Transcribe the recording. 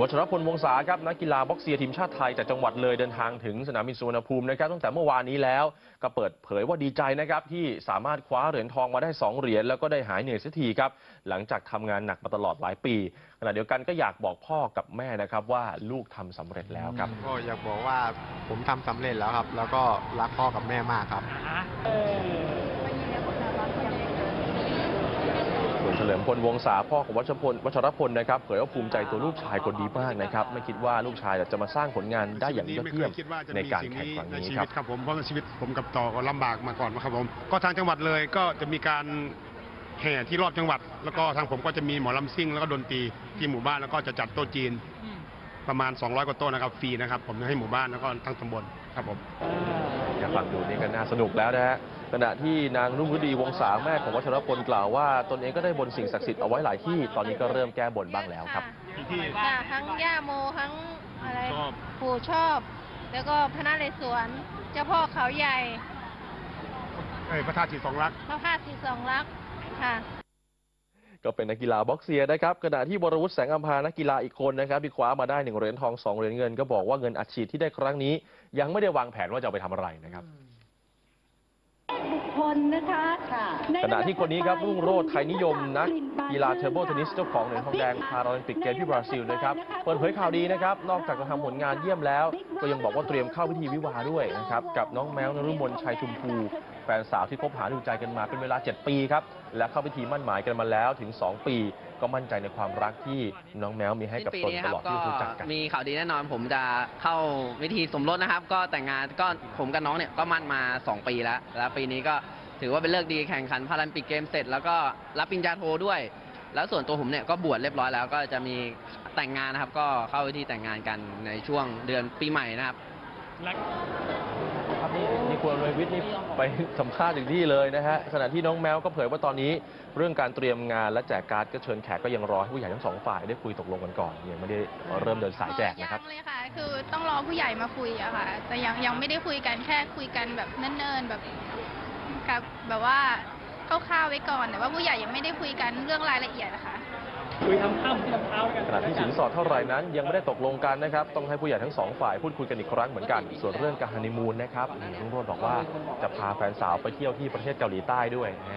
วัชรพลวงศาครับนักกีฬาบ็อกเซียทีมชาติไทยจากจังหวัดเลยเดินทางถึงสนามบินสุวรรณภูมินะครับตั้งแต่เมื่อวานนี้แล้วก็เปิดเผยว่าดีใจนะครับที่สามารถคว้าเหรียญทองมาได้ 2 เหรียญแล้วก็ได้หายเหนื่อยสักทีครับหลังจากทำงานหนักมาตลอดหลายปีขณะเดียวกันก็อยากบอกพ่อกับแม่นะครับว่าลูกทำสำเร็จแล้วครับก็อยากบอกว่าผมทำสำเร็จแล้วครับ แล้วก็รักพ่อกับแม่มากครับ ส่วนเฉลิม พลวงศาพ่อของวัชรพลวัชรพลนะครับเผยว่าภูมิใจตัวลูกชายคนดีมากนะครับ ไม่คิดว่าลูกชายจะมาสร้างผลงานได้อย่างยอดเยี่ยมไม่คคิดว่าจะในมีการสิ่งแข่งนี้ครั้งในนี้ชีครัวิบตครับผมเพราะชีวิตผมกับต่อก็ลำบากมาก่อนนะครับผมก็ทางจังหวัดเลยก็จะมีการแห่ที่รอบจังหวัด แล้วก็ทางผมก็จะมีหมอลำซิ่ง แล้วก็ดนตรีที่หมู่บ้านแล้วก็จะจัดโต๊ะจีนประมาณ 200 กว่าโต๊ะนะครับฟรีนะครับผมให้หมู่บ้านแล้วก็ทั้งตำบลครับผมอยากฟังดูนี่ก็น่าสนุกแล้วนะฮะ ขณะที่นางรุ่งฤดีวงศาแม่ของวัชรพลกล่าวว่า ตนเองก็ได้บนสิ่งศักดิ์สิทธิ์เอาไว้หลายที่ ตอนนี้ก็เริ่มแก้บนบ้างแล้วครับจ้ะทั้งย่าโมทั้งอะไรปู่ชอบ แล้วก็พระนเรศวรเจ้าพ่อเขาใหญ่เอ้พระธาตุสีสองลักษณ์พระพาตุสีสองลักษณ์ค่ะก็เป็นนักกีฬาบ็อกเซียนะครับขณะที่วรวุฒิแสงอัมพานักกีฬาอีกคนนะครับที่คว้ามาได้หนึ่งเหรียญทองสองเหรียญเงิน ก็บอกว่าเงินอัดฉีดที่ได้ครั้งนี้ ยังไม่ได้วางแผนว่าจะเอาไปทำอะไรนะครับ คนนะคะ ขณะที่คนนี้ครับรุ่งโรจน์ไทยนิยมนักกีฬาเทกเบิลเทนนิสเจ้าของเหรียญทองแดงพาราลิมปิกเกมที่บราซิลนะครับเปิดเผยข่าวดีนะครับ นอกจากจะทำผลงานเยี่ยมแล้ว ก็ยังบอกว่าเตรียมเข้าพิธีวิวาห์ด้วยนะครับกับน้องแมวนรุมนชัยชุมพูแฟนสาวที่คบหาดูใจกันมาเป็นเวลา 7 ปีครับและเข้าพิธีมั่นหมายกันมาแล้วถึง 2 ปี ก็มั่นใจในความรักที่น้องแมวมีให้กับปีตนนี้ตครัลอดที่รู้จักกันมีข่าวดีแน่นอนผมจะเข้าวิธีสมรสนะครับ ก็แต่งงานก็ผมกับน้องเนี่ยก็มั่นมา 2 ปีแล้ว แล้วปีนี้ก็ ถือว่าเป็นเลิกษ์ดีแข่งขันพาราลิมปิกเกมเสร็จ แล้วก็รับปริญญาโทด้วย แล้วส่วนตัวผมเนี่ยก็บวชเรียบร้อยแล้วก็จะมีแต่งงานนะครับ ก็เข้าวิธีแต่งงานกันในช่วงเดือนปีใหม่นะครับครับนี่นี่คุณอนุวิทย์นี่ไปสัมภาษณ์ถึงที่เลยนะฮะขณะที่น้องแมวก็เผยว่าตอนนี้เรื่องการเตรียมงานและแจกการ์ดก็เชิญแขกก็ยังรอให้ผู้ใหญ่ทั้งสองฝ่ายได้คุยตกลงกันก่อนยังไม่ได้เริ่มเดินสายแจกนะครับยังเลยค่ะ คือต้องรอผู้ใหญ่มาคุยอะค่ะแต่ยังยังไม่ได้คุยกันแค่คุยกันแบบเนิ่นๆแบบ กับแบบว่าคร่าวๆไว้ก่อนแต่ว่าผู้ใหญ่ยังไม่ได้คุยกันเรื่องรายละเอียดนะคะขณะที่สินสอดเท่าไหร่นั้นยังไม่ได้ตกลงกันนะครับ ต้องให้ผู้ใหญ่ทั้งสองฝ่ายพูดคุยกันอีกครั้งเหมือนกัน ส่วนเรื่องการฮันนีมูนนะครับรุ่งโรจน์บอกว่าจะพาแฟนสาวไปเที่ยวที่ประเทศเกาหลีใต้ด้วยแหม